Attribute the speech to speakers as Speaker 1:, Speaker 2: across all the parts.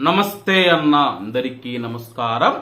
Speaker 1: నమస్తే అన్న అందరికీ నమస్కారం.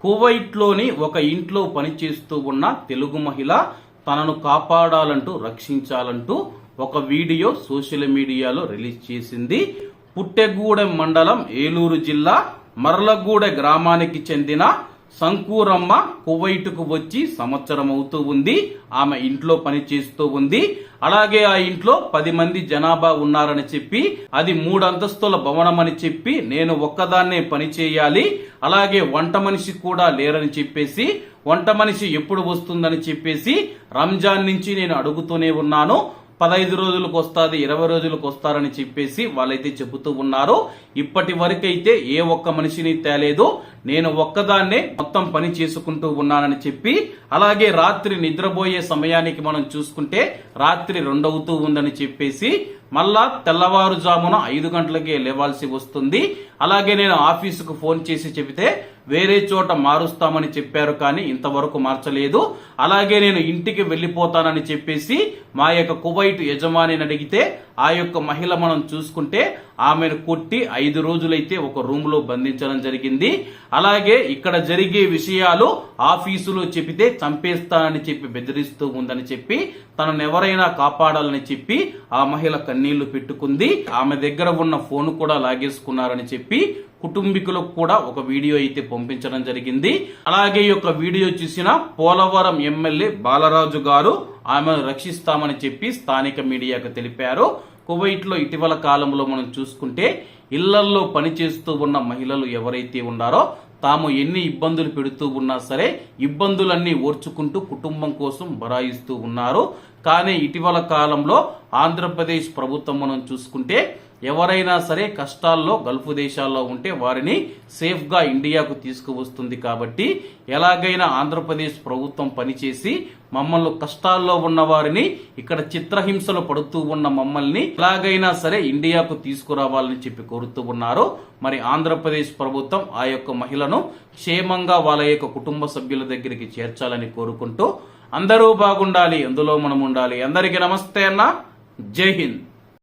Speaker 1: కువైట్లోని ఒక ఇంట్లో పనిచేస్తూ ఉన్న తెలుగు మహిళ తనను కాపాడాలంటూ రక్షించాలంటూ ఒక వీడియో సోషల్ మీడియాలో రిలీజ్ చేసింది. పుట్టెగూడెం మండలం ఏలూరు జిల్లా మరలగూడె గ్రామానికి చెందిన సంకూరమ్మ కువైటుకు వచ్చి సంవత్సరం అవుతూ ఉంది. ఆమె ఇంట్లో పని చేస్తూ ఉంది. అలాగే ఆ ఇంట్లో పది మంది జనాభా ఉన్నారని చెప్పి అది మూడు అంతస్తుల భవనం అని చెప్పి నేను ఒక్కదాన్నే పని చేయాలి. అలాగే వంట మనిషి కూడా లేరని చెప్పేసి వంట మనిషి ఎప్పుడు వస్తుందని చెప్పేసి రంజాన్ నుంచి నేను అడుగుతూనే ఉన్నాను. పదహైదు రోజులకు వస్తుంది ఇరవై రోజులకు వస్తారని చెప్పేసి వాళ్ళైతే చెబుతూ ఉన్నారు. ఇప్పటి వరకైతే ఏ ఒక్క మనిషిని తేలేదు. నేను ఒక్కదాన్నే మొత్తం పని చేసుకుంటూ ఉన్నానని చెప్పి అలాగే రాత్రి నిద్రపోయే సమయానికి మనం చూసుకుంటే రాత్రి రెండవుతూ ఉందని చెప్పేసి మళ్ళా తెల్లవారుజామున ఐదు గంటలకే లేవాల్సి వస్తుంది. అలాగే నేను ఆఫీసుకు ఫోన్ చేసి చెబితే వేరే చోట మారుస్తామని చెప్పారు కానీ ఇంతవరకు మార్చలేదు. అలాగే నేను ఇంటికి వెళ్ళిపోతానని చెప్పేసి మా యొక్క కువైట్ యజమానిని అడిగితే ఆ యొక్క మహిళ మనం చూసుకుంటే ఆమెను కొట్టి ఐదు రోజులైతే ఒక రూమ్లో బంధించడం జరిగింది. అలాగే ఇక్కడ జరిగే విషయాలు ఆఫీసులో చెబితే చంపేస్తానని చెప్పి బెదిరిస్తూ ఉందని చెప్పి తనను ఎవరైనా కాపాడాలని చెప్పి ఆ మహిళ కన్నీళ్ళు పెట్టుకుంది. ఆమె దగ్గర ఉన్న ఫోన్ కూడా లాగేసుకున్నారని చెప్పి కుటుంబీకులకు కూడా ఒక వీడియో అయితే పంపించడం జరిగింది. అలాగే ఈ యొక్క వీడియో చూసిన పోలవరం ఎమ్మెల్యే బాలరాజు గారు ఆమెను రక్షిస్తామని చెప్పి స్థానిక మీడియాకు తెలిపారు. కువైట్లో ఇటీవల కాలంలో మనం చూసుకుంటే ఇళ్ళల్లో పనిచేస్తూ ఉన్న మహిళలు ఎవరైతే ఉన్నారో తాము ఎన్ని ఇబ్బందులు పెడుతూ ఉన్నా సరే ఇబ్బందులన్నీ ఓర్చుకుంటూ కుటుంబం కోసం బరాయిస్తూ ఉన్నారు. కానీ ఇటీవల కాలంలో ఆంధ్రప్రదేశ్ ప్రభుత్వం మనం చూసుకుంటే ఎవరైనా సరే కష్టాల్లో గల్ఫ్ దేశాల్లో ఉంటే వారిని సేఫ్గా ఇండియాకు తీసుకువస్తుంది కాబట్టి ఎలాగైనా ఆంధ్రప్రదేశ్ ప్రభుత్వం పనిచేసి మమ్మల్ని కష్టాల్లో ఉన్న వారిని ఇక్కడ చిత్రహింసలు పడుతూ ఉన్న మమ్మల్ని ఎలాగైనా సరే ఇండియాకు తీసుకురావాలని చెప్పి కోరుతూ ఉన్నారు. మరి ఆంధ్రప్రదేశ్ ప్రభుత్వం ఆ యొక్క మహిళను క్షేమంగా వాళ్ళ యొక్క కుటుంబ సభ్యుల దగ్గరికి చేర్చాలని కోరుకుంటూ అందరూ బాగుండాలి అందులో మనం ఉండాలి. అందరికీ నమస్తే అన్న. జై హింద్.